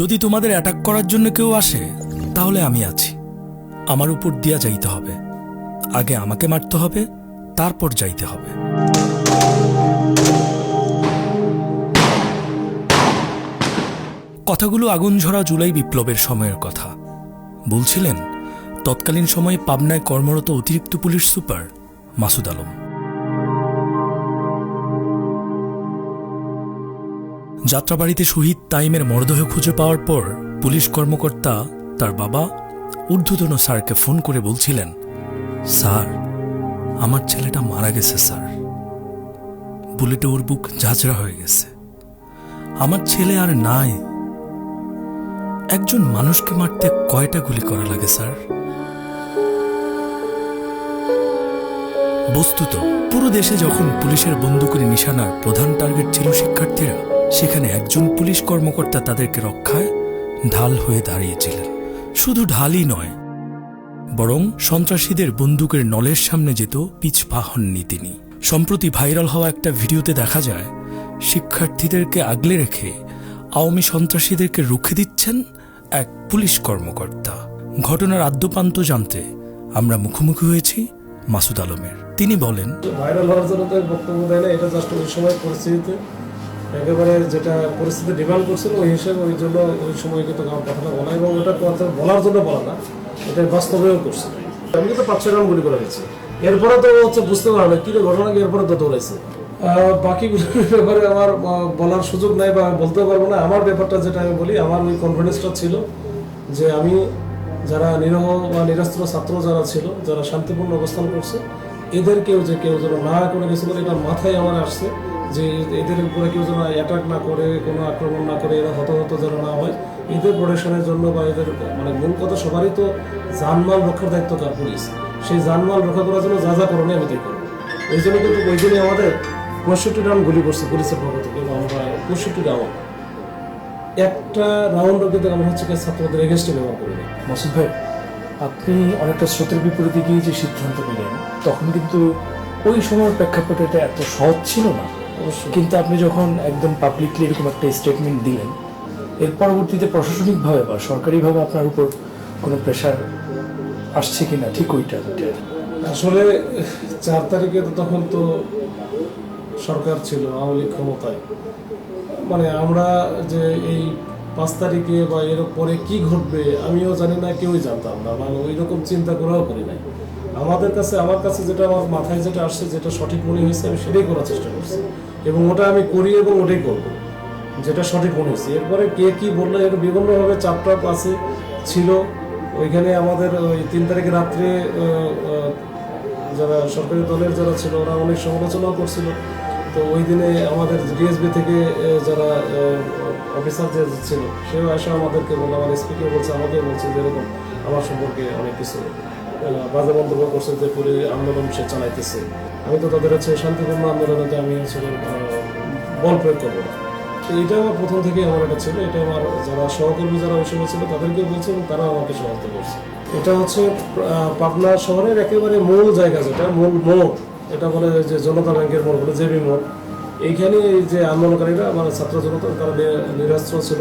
যদি তোমাদের অ্যাটাক করার জন্য কেউ আসে, তাহলে আমি আছি। আমার উপর দিয়া যাইতে হবে। আগে আমাকে মারতে হবে, তারপর যাইতে হবে। কথাগুলো আগুন ঝরা জুলাই বিপ্লবের সময়ের কথা। বলছিলেন, তৎকালীন সময়ে পাবনায় কর্মরত অতিরিক্ত পুলিশ সুপার মাসুদ আলম। যাত্রাবাড়িতে শহীদ তাইমের মরদেহ খুঁজে পাওয়ার পর পুলিশ কর্মকর্তা তার বাবা ঊর্ধ্বতন স্যারকে ফোন করে বলছিলেন, স্যার, আমার ছেলেটা মারা গেছে, স্যার। বুলেটে ওর বুক ঝাঁঝরা হয়ে গেছে। আমার ছেলে আর নাই। একজন মানুষকে মারতে কয়টা গুলি করা লাগে, স্যার? বস্তুত, পুরো দেশে যখন পুলিশের বন্দুকের নিশানার প্রধান টার্গেট ছিল শিক্ষার্থীরা সেখানে একজন পুলিশ কর্মকর্তা তাদেরকে রক্ষায় ঢাল হয়ে দাঁড়িয়েছিলেন। শুধু ঢালই নয়, বরং সন্ত্রাসীদের বন্দুকের নলের সামনে যেত পিছপা হননি তিনি। সম্প্রতি ভাইরাল হওয়া একটা ভিডিওতে দেখা যায়, শিক্ষার্থীদেরকে আগলে রেখে আওয়ামী সন্ত্রাসীদেরকে রুখে দিচ্ছেন এক পুলিশ কর্মকর্তা। ঘটনার আদ্যপান্ত জানতে আমরা মুখোমুখি হয়েছি মাসুদ আলমের। তিনি বলেন, ভাইরাল হওয়ার জন্য তো বক্তব্য দেয় না, এটা জাস্ট ওই সময় পরিস্থিতিতে একেবারে যেটা পরিস্থিতি ডিমান্ড করছিল, ওই হিসেবে ওই জন্য ওই সময় কিন্তু আমার কথাটা বলা এবং ওটা কথা বলার জন্য বলা না, এটা বাস্তবেও করছে। আমি কিন্তু পাঁচ ছয় রাউন্ড গুলি করে গেছি এরপরে তো হচ্ছে বুঝতে পারবে রে ঘটনা এরপরে তো দৌড়াইছে। বাকিগুলোর ব্যাপারে আমার বলার সুযোগ নাই বা বলতে পারব না। আমার ব্যাপারটা যেটা আমি বলি, আমার ওই কনফিডেন্সটা ছিল যে আমি যারা নিরহ বা নিরাস্ত্র ছাত্র যারা ছিল, যারা শান্তিপূর্ণ অবস্থান করছে এদের কেউ যে কেউ যেন না করে গেছে বলে এটা মাথায় আমার আসছে। যে এদের উপরে কেউ যেন অ্যাটাক না করে, কোনো আক্রমণ না করে, এরা হতাহত যেন না হয় এদের প্রোটেকশনের জন্য বা এদের মানে মূল কথা সবারই তো জানমাল রক্ষার দায়িত্ব তার পুলিশ। সেই জানমাল রক্ষা করার জন্য যা যা করণীয় আমি করব ওই জন্য কিন্তু ওই দিনই আমাদের পঁয়ষট্টি রাউন্ড গুলি করছে পুলিশের পক্ষ থেকে আমরা পঁয়ষট্টি রাউন্ড। একটা রাউন্ডও কিন্তু আমরা হচ্ছে কি ছাত্রদের এগেস্টে ব্যবহার করি মাসুদ ভাই, আপনি অনেকটা স্রোতের বিপরীতে গিয়ে যে সিদ্ধান্ত নিলেন, তখন কিন্তু ওই সময়ের প্রেক্ষাপটে এটা এত সহজ ছিল না? কিন্তু আপনি যখন একদম পাবলিকলি এরকম একটা স্টেটমেন্ট দিলেন এর পরবর্তীতে প্রশাসনিকভাবে বা সরকারিভাবে আপনার উপর কোনো প্রেশার আসছে কি না ঠিক ওইটা। আসলে চার তারিখে তো তখন তো সরকার ছিল আওয়ামী লীগ ক্ষমতায়। মানে আমরা যে এই পাঁচ তারিখে বা এর পরে কি ঘটবে আমিও জানি না কেউই জানতাম না। মানে ওই রকম চিন্তা করেও করি নাই। আমাদের কাছে, আমার কাছে যেটা আমার মাথায় যেটা আসছে, যেটা সঠিক মনে হয়েছে, আমি সেটাই করার চেষ্টা করছি। এবং ওটা আমি করি এবং ওটাই করব, যেটা সঠিক মনে হয়েছে। এরপরে কে কি বলল এর বিভিন্নভাবে চাপ টাপ আছে, ছিল, ওইখানে আমাদের ওই তিন তারিখে রাত্রে যারা সরকারি দলের যারা ছিল, ওরা অনেক সমালোচনাও করছিল। তো ওই দিনে আমাদের ডিএসবি থেকে যারা অফিসার যে ছিল, সেও এসে আমাদেরকে বলল, আমার এসপিকে বলছে আমাকে বলছে যে এরকম আমার সম্পর্কে অনেক কিছু। বাজে মন্তব্য করছে যে পুরো আন্দোলন সে চালাইতেছে। আমি তো তাদের হচ্ছে শান্তিপূর্ণ আন্দোলনে আমি হচ্ছে বল প্রয়োগ করব। না তো এটা আমার প্রথম থেকেই আমার এটা ছিল, এটা আমার যারা সহকর্মী যারা সময় ছিল তাদেরকে বলছে এবং তারা আমাকে সহায়তা করছে। এটা হচ্ছে পাবনা শহরের একেবারে মূল জায়গা যেটা, মূল মোড়, এটা বলে যে জনতা ব্যাংকের মোড় বলে জেবি মোড়। এইখানে এই যে আন্দোলনকারীরা মানে ছাত্র জনতা, তারা নিরাস্ত্র ছিল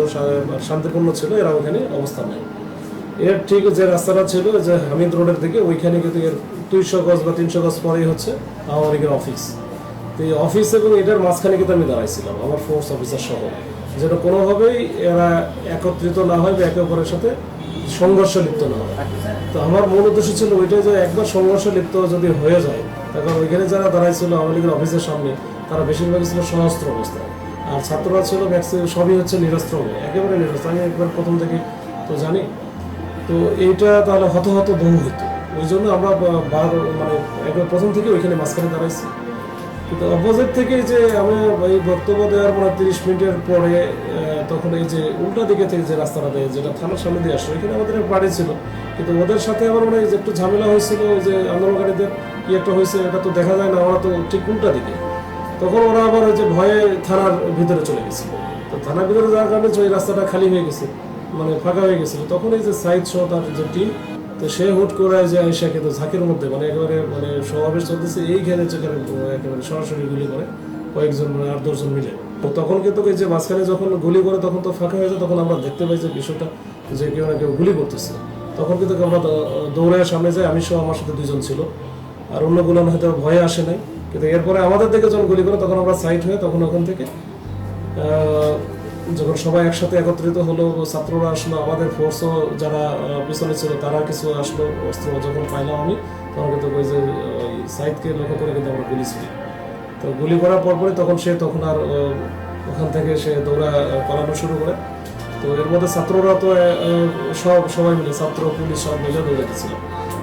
শান্তিপূর্ণ ছিল, এরা ওখানে অবস্থান নেয়। এর ঠিক যে রাস্তাটা ছিল, যে হামিদ রোডের দিকে, ওইখানে কিন্তু এর দুইশো গজ বা তিনশো গজ পরেই হচ্ছে আওয়ামী লীগের অফিস। তো এই অফিস এবং এটার মাঝখানে কিন্তু আমি দাঁড়াইছিলাম, আমার ফোর্স অফিসার সহ। যেন কোনোভাবেই এরা একত্রিত না হয় বা একে অপরের সাথে সংঘর্ষ লিপ্ত না হয়। তো আমার মূল উদ্দেশ্য ছিল ওইটাই যে একবার সংঘর্ষ লিপ্ত যদি হয়ে যায় তখন ওইখানে যারা দাঁড়াইছিল আওয়ামী লীগের অফিসের সামনে, তারা বেশিরভাগই ছিল সশস্ত্র অবস্থায়। আর ছাত্ররা ছিল ম্যাক্সিমাম সবই হচ্ছে নিরস্ত্র একেবারে নিরস্ত্র। আমি একবার প্রথম থেকে তো জানি তো এইটা তাহলে হত হত বহু হতো। ওই জন্য আমরা বার মানে একবার প্রথম থেকে ওইখানে মাঝখানে দাঁড়াইছি। কিন্তু অপোজিট থেকে যে আমি এই বক্তব্য দেওয়ার পরে তিরিশ মিনিটের পরে তখন এই যে উল্টা দিকে থেকে যে রাস্তাটা দেয়, যেটা থানার সামনে দিয়ে আসলো এখানে আমাদের বাড়ি ছিল। কিন্তু ওদের সাথে আমার মনে যে একটু ঝামেলা হয়েছিল যে আন্দোলনকারীদের কি একটা হয়েছে, এটা তো দেখা যায় না, ওরা তো ঠিক উল্টা দিকে। তখন ওরা আবার ওই যে ভয়ে থানার ভিতরে চলে গেছিল। তো থানার ভিতরে যাওয়ার কারণে ওই রাস্তাটা খালি হয়ে গেছে। মানে ফাঁকা হয়ে গেছিল। তখন এই যে সাইড শো তার যে টিম তো সে হুট করে যে আইসা কিন্তু ঝাঁকের মধ্যে মানে একেবারে মানে সমাবেশ চলতেছে এইখানে যেখানে একেবারে সরাসরি গুলি করে কয়েকজন মানে আট দশজন মিলে। তো তখন কিন্তু যে মাঝখানে যখন গুলি করে তখন তো ফাঁকা হয়ে যায়, তখন আমরা দেখতে পাই যে বিষয়টা যে কেউ না কেউ গুলি করতেছে। তখন কিন্তু আমরা দৌড়ে সামনে যাই, আমি সহ আমার সাথে দুজন ছিল। আর অন্যগুলো হয়তো ভয়ে আসে নাই। কিন্তু এরপরে আমাদের দিকে যখন গুলি করে তখন আমরা সাইড হয়ে তখন ওখান থেকে যখন সবাই একসাথে একত্রিত হলো ছাত্ররা আসলো, আমাদের ফোর্সও যারা পিছনে ছিল, তারা কিছু আসলো, অস্ত্র যখন পাইলাম আমি, তখন কিন্তু ওই যে, ওই সাইডকে লক্ষ্য করে কিন্তু আমরা গুলি ছিলি তো গুলি করার পরপরই তখন সে, তখন আর ওখান থেকে সে দৌড়া পালানো শুরু করে। তো এর মধ্যে ছাত্ররা তো সব, সবাই মিলে, ছাত্র, পুলিশ সব মিলে দৌড়ে গেছিল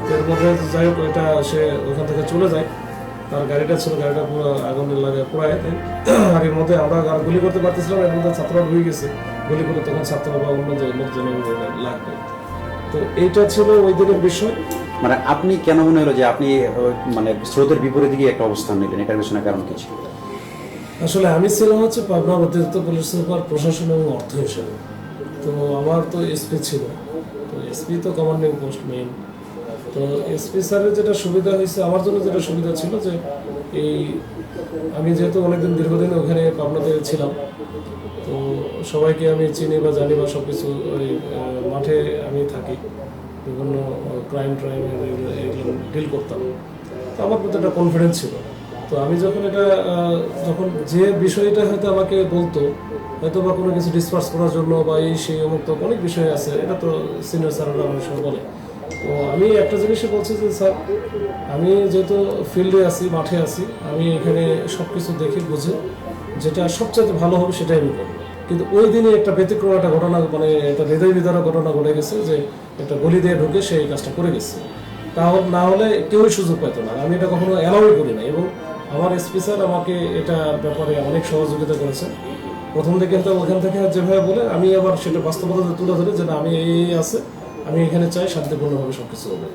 তো এর মধ্যে যাই হোক, এটা সে ওখান থেকে চলে যায়। তার গাড়িটা ছিল গাড়িটা পুরো আগুনের লাগে পুরায় আর এর মধ্যে আমরা আর গুলি করতে পারতেছিলাম এর মধ্যে ছাত্ররা ঢুকে গেছে। গুলি করে তখন ছাত্র বা অন্য লোকজন লাগবে। তো এইটা ছিল ওই দিনের বিষয়। মানে আপনি কেন মনে হলো যে আপনি মানে স্রোতের বিপরীতে গিয়ে একটা অবস্থান নিলেন? এটার পেছনে কারণ কি ছিল? আসলে আমি ছিলাম হচ্ছে পাবনা অতিরিক্ত পুলিশ সুপার প্রশাসন এবং অর্থ হিসেবে। তো আমার তো এসপি ছিল। তো এসপি তো কমান্ডিং পোস্ট মেইন তো এসপি স্যারের যেটা সুবিধা হয়েছে, আমার জন্য যেটা সুবিধা ছিল যে এই আমি যেহেতু অনেকদিন দীর্ঘদিন ওখানে পাবনাতে ছিলাম, তো সবাইকে আমি চিনি বা জানি বা সব কিছু ওই মাঠে আমি থাকি, বিভিন্ন ক্রাইম ট্রাইম এগুলো ডিল করতাম। তো আমার প্রতি একটা কনফিডেন্স ছিল। তো আমি যখন এটা যখন যে বিষয়টা হয়তো আমাকে বলতো হয়তো বা কোনো কিছু ডিসপার্স করার জন্য বা এই, সেই অমুক অনেক বিষয় আছে, এটা তো সিনিয়র স্যাররা অনেক সময় বলে। তো আমি একটা জিনিসই বলছি যে, স্যার, আমি যেহেতু ফিল্ডে আছি, মাঠে আছি, আমি এখানে সব কিছু দেখে বুঝে যেটা সবচেয়ে ভালো হবে সেটাই আমি করব। কিন্তু ওই দিনে একটা ব্যতিক্রম একটা ঘটনা মানে একটা হৃদয় বিদারক ঘটনা ঘটে গেছে যে একটা গলি দিয়ে ঢুকে সেই কাজটা করে গেছে। তাহলে না হলে কেউই সুযোগ পেত না। আমি এটা কখনো অ্যালাউই করি না এবং আমার এসপি স্যার আমাকে এটা ব্যাপারে অনেক সহযোগিতা করেছেন। প্রথম দিকে তো ওখান থেকে যেভাবে বলে, আমি আবার সেটা বাস্তবতা তুলে ধরে যে না, আমি এই আছে। আমি এখানে চাই শান্তিপূর্ণভাবে সব কিছু হবে।